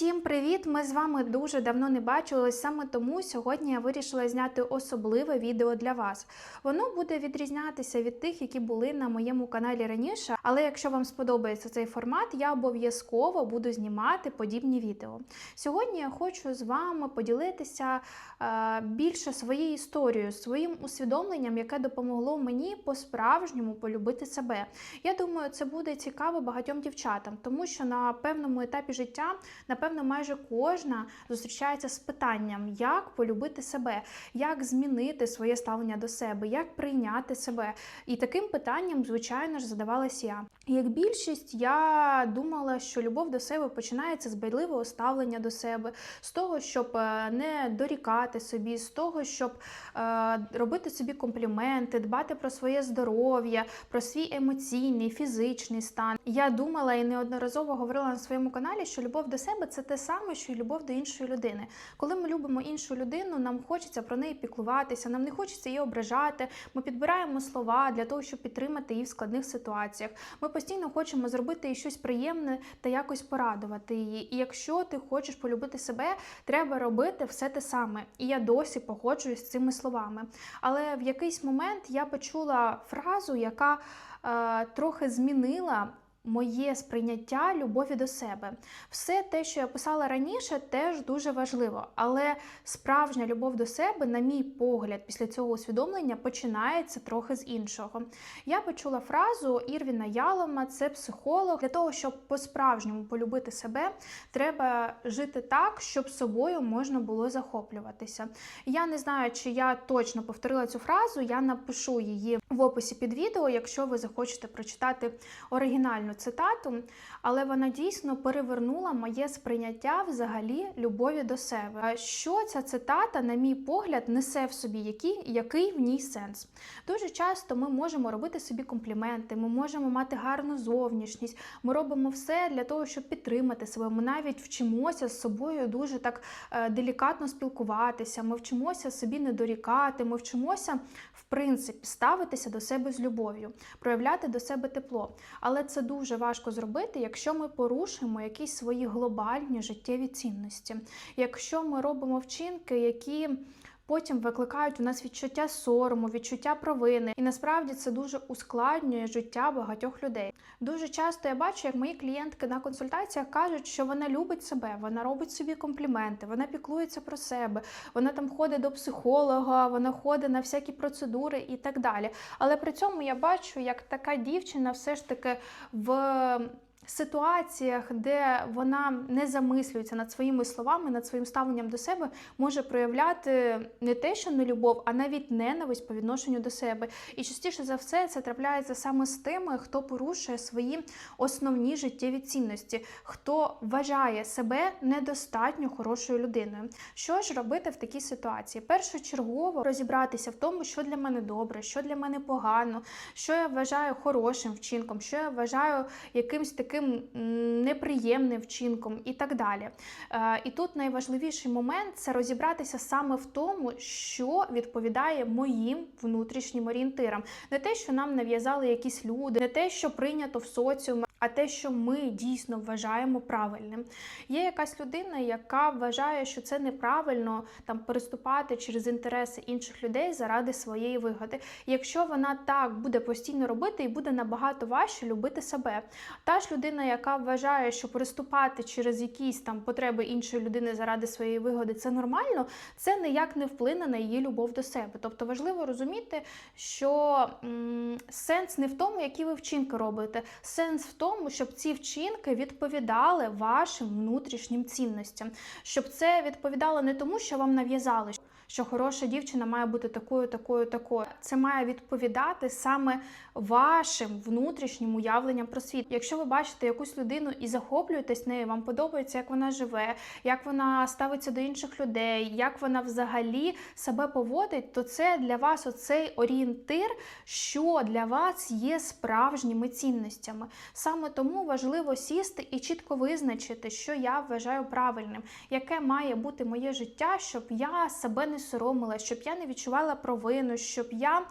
Всім привіт! Ми з вами дуже давно не бачились. Саме тому сьогодні я вирішила зняти особливе відео для вас. Воно буде відрізнятися від тих, які були на моєму каналі раніше. Але якщо вам сподобається цей формат, я обов'язково буду знімати подібні відео. Сьогодні я хочу з вами поділитися е, більше своєю історією, своїм усвідомленням, яке допомогло мені по-справжньому полюбити себе. Я думаю, це буде цікаво багатьом дівчатам, тому що на певному етапі життя, напевно, майже кожна зустрічається з питанням, як полюбити себе, як змінити своє ставлення до себе, як прийняти себе. І таким питанням, звичайно ж, задавалась я. Як більшість, я думала, що любов до себе починається з байливого ставлення до себе, з того, щоб е, не дорікати собі, з того, щоб е, робити собі компліменти, дбати про своє здоров'я, про свій емоційний, фізичний стан. Я думала і неодноразово говорила на своєму каналі, що любов до себе це те саме, що й любов до іншої людини. Коли ми любимо іншу людину, нам хочеться про неї піклуватися, нам не хочеться її ображати. Ми підбираємо слова для того, щоб підтримати її в складних ситуаціях. Ми постійно хочемо зробити їй щось приємне та якось порадувати її. І якщо ти хочеш полюбити себе, треба робити все те саме. І я досі погоджуюсь з цими словами. Але в якийсь момент я почула фразу, яка е, трохи змінила. Моє сприйняття любові до себе. Все те, що я писала раніше, теж дуже важливо. Але справжня любов до себе, на мій погляд, після цього усвідомлення починається трохи з іншого. Я почула фразу Ірвіна Ялома, це психолог. Для того, щоб по-справжньому полюбити себе, треба жити так, щоб собою можна було захоплюватися. Я не знаю, чи я точно повторила цю фразу, я напишу її в описі під відео, якщо ви захочете прочитати оригінальну цитату, але вона дійсно перевернула моє сприйняття взагалі любові до себе. Що ця цитата, на мій погляд, несе в собі, який, який в ній сенс? Дуже часто ми можемо робити собі компліменти, ми можемо мати гарну зовнішність, ми робимо все для того, щоб підтримати себе. Ми навіть вчимося з собою дуже так е, делікатно спілкуватися. Ми вчимося собі не дорікати, ми вчимося, в принципі, ставитися до себе з любов'ю, проявляти до себе тепло. Але це дуже важко зробити, якщо ми порушуємо якісь свої глобальні життєві цінності, якщо ми робимо вчинки, які потім викликають у нас відчуття сорому, відчуття провини, і насправді це дуже ускладнює життя багатьох людей. Дуже часто я бачу, як мої клієнтки на консультаціях кажуть, що вона любить себе, вона робить собі компліменти, вона піклується про себе, вона там ходить до психолога, вона ходить на всякі процедури і так далі. Але при цьому я бачу, як така дівчина все ж таки в ситуаціях, де вона не замислюється над своїми словами, над своїм ставленням до себе, може проявляти не те, що не любов, а навіть ненависть по відношенню до себе. І частіше за все це трапляється саме з тими, хто порушує свої основні життєві цінності, хто вважає себе недостатньо хорошою людиною. Що ж робити в такій ситуації? Першочергово розібратися в тому, що для мене добре, що для мене погано, що я вважаю хорошим вчинком, що я вважаю якимсь таким м, неприємним вчинком і так далі. Е, І тут найважливіший момент це розібратися саме в тому, що відповідає моїм внутрішнім орієнтирам. Не те, що нам нав'язали якісь люди, не те, що прийнято в соціумі. А те, що ми дійсно вважаємо правильним. Є якась людина, яка вважає, що це неправильно там переступати через інтереси інших людей заради своєї вигоди. Якщо вона так буде постійно робити, і буде набагато важче любити себе. Та ж людина, яка вважає, що переступати через якісь там потреби іншої людини заради своєї вигоди, це нормально, це ніяк не вплине на її любов до себе. Тобто важливо розуміти, що м, сенс не в тому, які ви вчинки робите, сенс в тому, щоб ці вчинки відповідали вашим внутрішнім цінностям, щоб це відповідало не тому, що вам нав'язали. Що хороша дівчина має бути такою, такою, такою. Це має відповідати саме вашим внутрішнім уявленням про світ. Якщо ви бачите якусь людину і захоплюєтесь нею, вам подобається, як вона живе, як вона ставиться до інших людей, як вона взагалі себе поводить, то це для вас оцей орієнтир, що для вас є справжніми цінностями. Саме тому важливо сісти і чітко визначити, що я вважаю правильним, яке має бути моє життя, щоб я себе не соромила, щоб я не відчувала провину, щоб я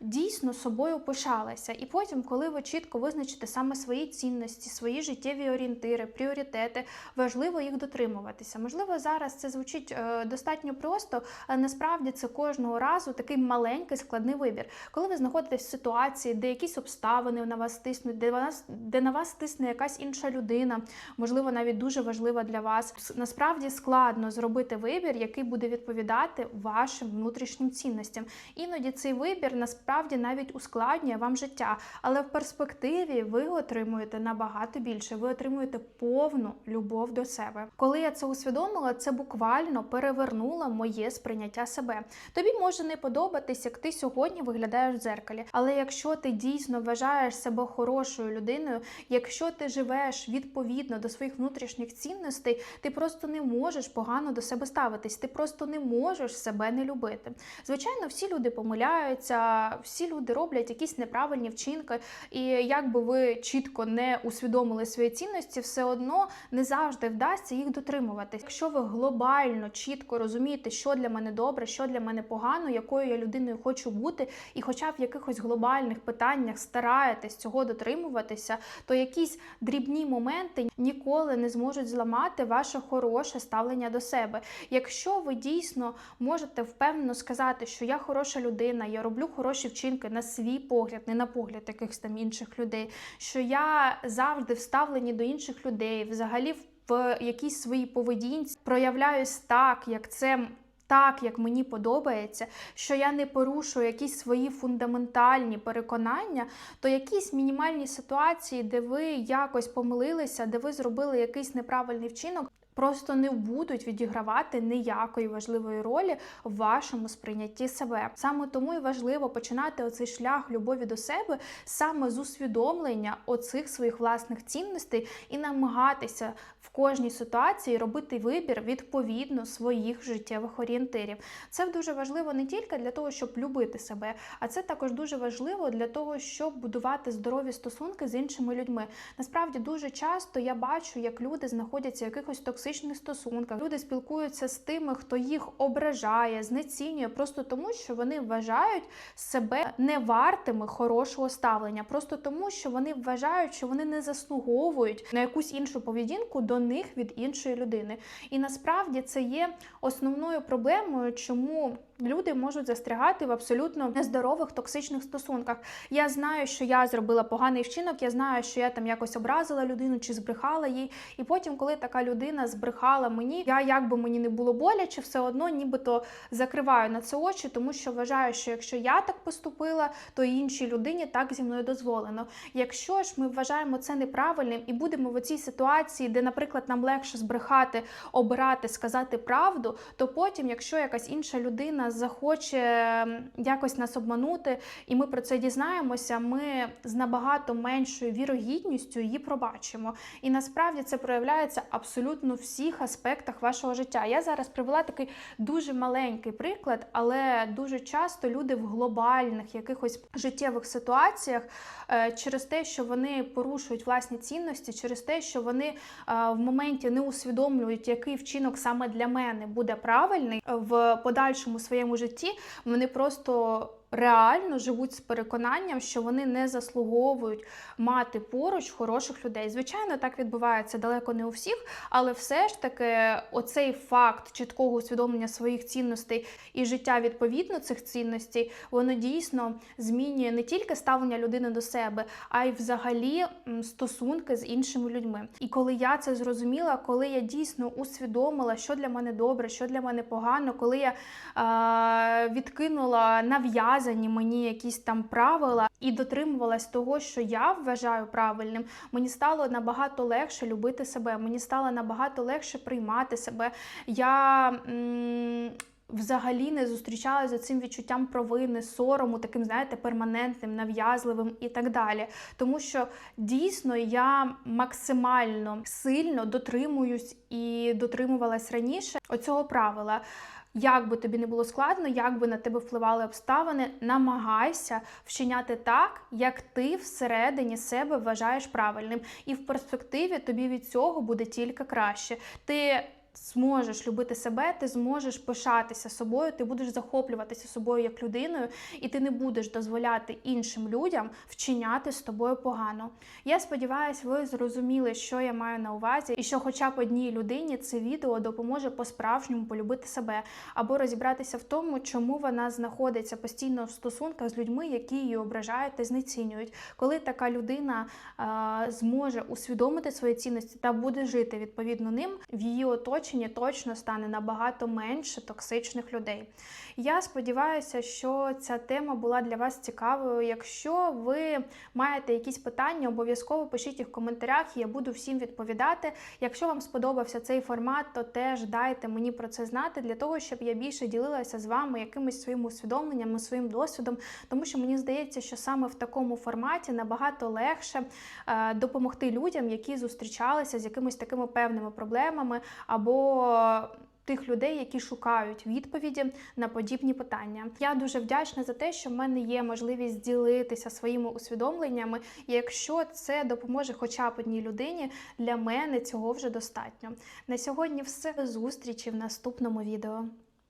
дійсно собою пишалася. І потім, коли ви чітко визначите саме свої цінності, свої життєві орієнтири, пріоритети, важливо їх дотримуватися. Можливо, зараз це звучить е, достатньо просто, але насправді це кожного разу такий маленький складний вибір. Коли ви знаходитесь в ситуації, де якісь обставини на вас тиснуть, де вас де на вас тисне якась інша людина, можливо, навіть дуже важлива для вас. Насправді складно зробити вибір, який буде відповідати вашим внутрішнім цінностям. Іноді цей вибір насправді навіть ускладнює вам життя, але в перспективі ви отримуєте набагато більше. Ви отримуєте повну любов до себе. Коли я це усвідомила, це буквально перевернуло моє сприйняття себе. Тобі може не подобатись, як ти сьогодні виглядаєш в дзеркалі, але якщо ти дійсно вважаєш себе хорошою людиною, якщо ти живеш відповідно до своїх внутрішніх цінностей, ти просто не можеш погано до себе ставитись, ти просто не можеш себе не любити. Звичайно, всі люди помиляються, всі люди роблять якісь неправильні вчинки, і як би ви чітко не усвідомили свої цінності, все одно не завжди вдасться їх дотримувати. Якщо ви глобально чітко розумієте, що для мене добре, що для мене погано, якою я людиною хочу бути, і хоча в якихось глобальних питаннях стараєтесь цього дотримуватися, то якісь дрібні моменти ніколи не зможуть зламати ваше хороше ставлення до себе. Якщо ви дійсно можете впевнено сказати, що я хороша людина, я роблю хороші вчинки на свій погляд, не на погляд якихось там інших людей, що я завжди вставлені до інших людей, взагалі в якійсь своїй поведінці проявляюсь так, як це. Так, як мені подобається, що я не порушую якісь свої фундаментальні переконання, то якісь мінімальні ситуації, де ви якось помилилися, де ви зробили якийсь неправильний вчинок, просто не будуть відігравати ніякої важливої ролі в вашому сприйнятті себе. Саме тому і важливо починати оцей шлях любові до себе саме з усвідомлення оцих своїх власних цінностей і намагатися в кожній ситуації робити вибір відповідно своїх життєвих орієнтирів. Це дуже важливо не тільки для того, щоб любити себе, а це також дуже важливо для того, щоб будувати здорові стосунки з іншими людьми. Насправді дуже часто я бачу, як люди знаходяться в якихось токсичних стосунках. Люди спілкуються з тими, хто їх ображає, знецінює, просто тому, що вони вважають себе невартими хорошого ставлення, просто тому, що вони вважають, що вони не заслуговують на якусь іншу поведінку до них від іншої людини. І насправді це є основною проблемою, чому люди можуть застрягати в абсолютно нездорових токсичних стосунках. Я знаю, що я зробила поганий вчинок, я знаю, що я там якось образила людину чи збрехала їй. І потім, коли така людина збрехала мені, я як би мені не було боляче, все одно нібито закриваю на це очі, тому що вважаю, що якщо я так поступила, то і іншій людині так зі мною дозволено. Якщо ж ми вважаємо це неправильним і будемо в цій ситуації, де, наприклад, нам легше збрехати, обирати, сказати правду, то потім, якщо якась інша людина захоче якось нас обманути, і ми про це дізнаємося, ми з набагато меншою вірогідністю її пробачимо. І насправді це проявляється абсолютно в всіх аспектах вашого життя. Я зараз привела такий дуже маленький приклад, але дуже часто люди в глобальних якихось життєвих ситуаціях е, через те, що вони порушують власні цінності, через те, що вони е, в моменті не усвідомлюють, який вчинок саме для мене буде правильний е, в подальшому своєму житті, вони просто. Реально живуть з переконанням, що вони не заслуговують мати поруч хороших людей. Звичайно, так відбувається далеко не у всіх, але все ж таки, оцей факт чіткого усвідомлення своїх цінностей і життя відповідно цих цінностей, воно дійсно змінює не тільки ставлення людини до себе, а й взагалі стосунки з іншими людьми. І коли я це зрозуміла, коли я дійсно усвідомила, що для мене добре, що для мене погано, коли я е, відкинула нав'язані мені якісь там правила і дотримувалась того, що я вважаю правильним, мені стало набагато легше любити себе, мені стало набагато легше приймати себе. Я м, взагалі не зустрічалася з цим відчуттям провини, сорому, таким, знаєте, перманентним, нав'язливим і так далі. Тому що дійсно я максимально сильно дотримуюсь і дотримувалась раніше оцього правила. Як би тобі не було складно, як би на тебе впливали обставини, намагайся вчиняти так, як ти всередині себе вважаєш правильним. І в перспективі тобі від цього буде тільки краще. Ти зможеш любити себе, ти зможеш пишатися собою, ти будеш захоплюватися собою як людиною, і ти не будеш дозволяти іншим людям вчиняти з тобою погано. Я сподіваюся, ви зрозуміли, що я маю на увазі, і що, хоча б одній людині це відео допоможе по-справжньому полюбити себе або розібратися в тому, чому вона знаходиться постійно в стосунках з людьми, які її ображають та знецінюють. Коли така людина а, зможе усвідомити свої цінності та буде жити відповідно ним, в її оточенні точно стане набагато менше токсичних людей. Я сподіваюся, що ця тема була для вас цікавою. Якщо ви маєте якісь питання, обов'язково пишіть їх в коментарях, і я буду всім відповідати. Якщо вам сподобався цей формат, то теж дайте мені про це знати для того, щоб я більше ділилася з вами якимись своїми усвідомленнями, своїм досвідом, тому що мені здається, що саме в такому форматі набагато легше е, допомогти людям, які зустрічалися з якимись такими певними проблемами або тих людей, які шукають відповіді на подібні питання. Я дуже вдячна за те, що в мене є можливість ділитися своїми усвідомленнями. І якщо це допоможе хоча б одній людині, для мене цього вже достатньо. На сьогодні все. Зустрічі в наступному відео.